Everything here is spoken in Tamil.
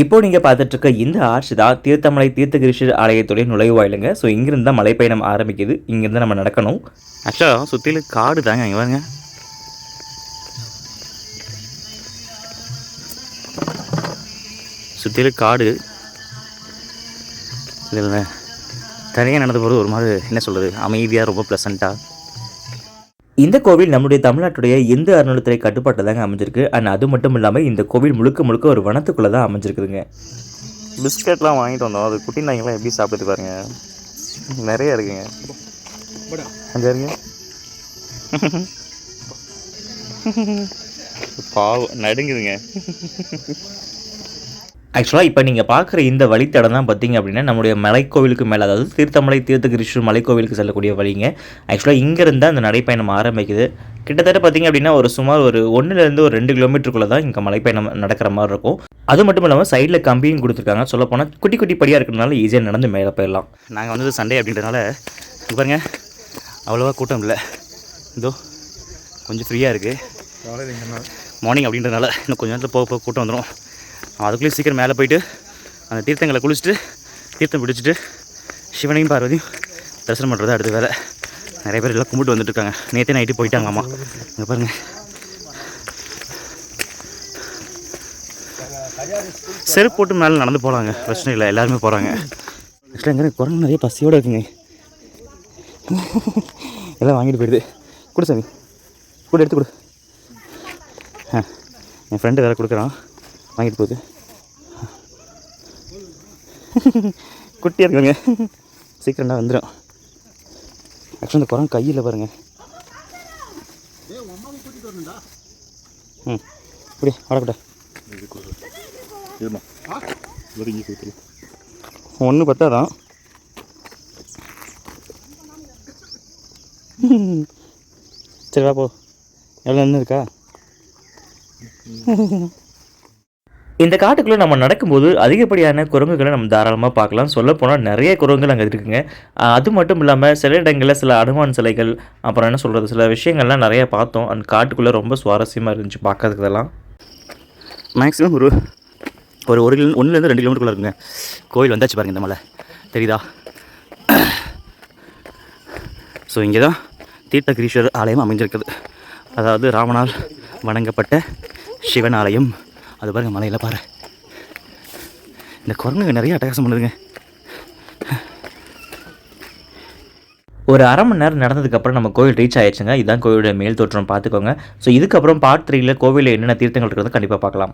இப்போ நீங்கள் பார்த்துட்டு இருக்க இந்த ஆர்ச் தான் தீர்த்தமலை தீர்த்தகிரீஸ்வரர் ஆலயத்துடைய நுழைவாயிலுங்க ஸோ இங்கிருந்து தான் மலைப்பயணம் ஆரம்பிக்குது. இங்கிருந்து நம்ம நடக்கணும். ஆக்சுவலாக சுற்றிலும் காடு தாங்க இங்கே பாருங்க. சுற்றிலும் காடு. இதில் தனியாக நடந்து போகிறது ஒரு மாதிரி என்ன சொல்கிறது அமைதியாக ரொம்ப ப்ளசண்ட்டாக இந்த கோவில் நம்முடைய தமிழ்நாட்டுடைய இந்து அறநிலையத்துறை கட்டுப்பாட்டில் தாங்க அமைஞ்சிருக்கு. அண்ட் அது மட்டும் இல்லாமல் இந்த கோவில் முழுக்க முழுக்க ஒரு வனத்துக்குள்ளே தான் அமைஞ்சிருக்குதுங்க. பிஸ்கட்லாம் வாங்கிட்டு வந்தோம். அது குட்டி நாய்ங்களாம் எப்படி சாப்பிட்டு பாருங்க. நிறைய இருக்குங்க. அங்கே இருங்க பாவம் நடுங்குதுங்க. ஆக்சுவலாக இப்போ நீங்கள் பார்க்குற இந்த வழித்தடம் தான் பார்த்தீங்க அப்படின்னா நம்முடைய மலைக்கோவிலுக்கு மேலே அதாவது தீர்த்தமலை தீர்த்தகிரீஸ்வரர் மலைக்கோவிலுக்கு செல்லக்கூடிய வழிங்க. ஆக்சுவலாக இங்கேருந்து அந்த நடைப்பயணம் ஆரம்பிக்குது. கிட்டத்தட்ட பார்த்தீங்க அப்படின்னா ஒரு சுமார் ஒரு ஒன்றுலேருந்து ஒரு ரெண்டு கிலோமீட்டருக்குள்ளே தான் இங்கே மலைப்பயணம் நடக்கிற மாதிரி இருக்கும். அது மட்டும் இல்லாமல் சைடில் கம்பியும் கொடுத்துருக்காங்க. சொல்லப்போனால் குட்டி குட்டி படியாக இருக்கிறதுனால ஈஸியாக நடந்து மேலே போயிடலாம். நாங்கள் வந்தது சண்டே அப்படின்றனால இங்க பாருங்க அவ்வளோவா கூட்டம் இல்லை. இதோ கொஞ்சம் ஃப்ரீயாக இருக்குது மார்னிங் அப்படின்றனால இன்னும் கொஞ்ச நேரத்தில் போக போக கூட்டம் வந்துடும் அதுக்குள்ளேயும் சீக்கிரம் மேலே போயிட்டு அந்த தீர்த்தங்களை குளிச்சுட்டு தீர்த்தம் பிடிச்சிட்டு சிவனையும் பார்வதியும் தரிசனம் பண்ணுறது அடுத்த வேலை. நிறைய பேர் எல்லாம் கும்பிட்டு வந்துட்டுருக்காங்க. நேற்றே நைட்டு போயிட்டாங்கம்மா இங்கே பாருங்கள் செருப்பு போட்டு மேலே நடந்து போகலாங்க பிரச்சனை இல்லை எல்லாருமே போகிறாங்க ஆக்சுவலாக எங்கே குரங்கு நிறைய பசியோடு இருக்குங்க. எல்லாம் வாங்கிட்டு போயிடுது. கொடு சாமி. கொடு எடுத்து கொடு. ஆ என் ஃப்ரெண்டு வேறு கொடுக்குறான். வாங்கிட்டு போகுது. குட்டியாக இருக்குங்க சீக்கிரம்டா வந்துடும் ஆக்சுவலாக இந்த குரங்கு கையில் பாருங்க. ம். இப்படி வரக்கூட ஒன்று பத்தாதான். சரி வா போ. எவ்வளோ இன்னும் இருக்கா? இந்த காட்டுக்குள்ளே நம்ம நடக்கும்போது அதிகப்படியான குரங்குகளை நம்ம தாராளமாக பார்க்கலாம். சொல்லப்போனால் நிறைய குரங்குகள் அங்கே இருக்குங்க. அது மட்டும் இல்லாமல் சில இடங்களில் சில அனுமான் சிலைகள் அப்புறம் என்ன சொல்கிறது சில விஷயங்கள்லாம் நிறையா பார்த்தோம். அந்த காட்டுக்குள்ளே ரொம்ப சுவாரஸ்யமாக இருந்துச்சு பார்க்கறதுக்கு இதெல்லாம் மேக்ஸிமம் ஒரு ஒரு ஒரு கிலோ ஒன்றுலேருந்து ரெண்டு கிலோமீட்டருக்குள்ளே இருக்குங்க. கோயில் வந்தாச்சு பாருங்க இந்த மலை. தெரியுதா? ஸோ இங்கே தான் தீர்த்தகிரீஸ்வரர் ஆலயம் அமைஞ்சிருக்குது. அதாவது ராமனால் வணங்கப்பட்ட சிவன் ஆலயம். அது பாருங்கள் மலையில் பாரு இந்த குரங்குங்க நிறைய அட்டகாசம் பண்ணுதுங்க. ஒரு அரை மணி நேரம் நடந்ததுக்கப்புறம் நம்ம கோவில் ரீச் ஆயிடுச்சுங்க. இதுதான் கோவிலோட மேல் தோற்றம். பார்த்துக்கோங்க. ஸோ இதுக்கப்புறம் பார்ட் த்ரீயில் கோவிலில் என்னென்ன தீர்த்தங்கள் இருக்கிறது கண்டிப்பாக பார்க்கலாம்.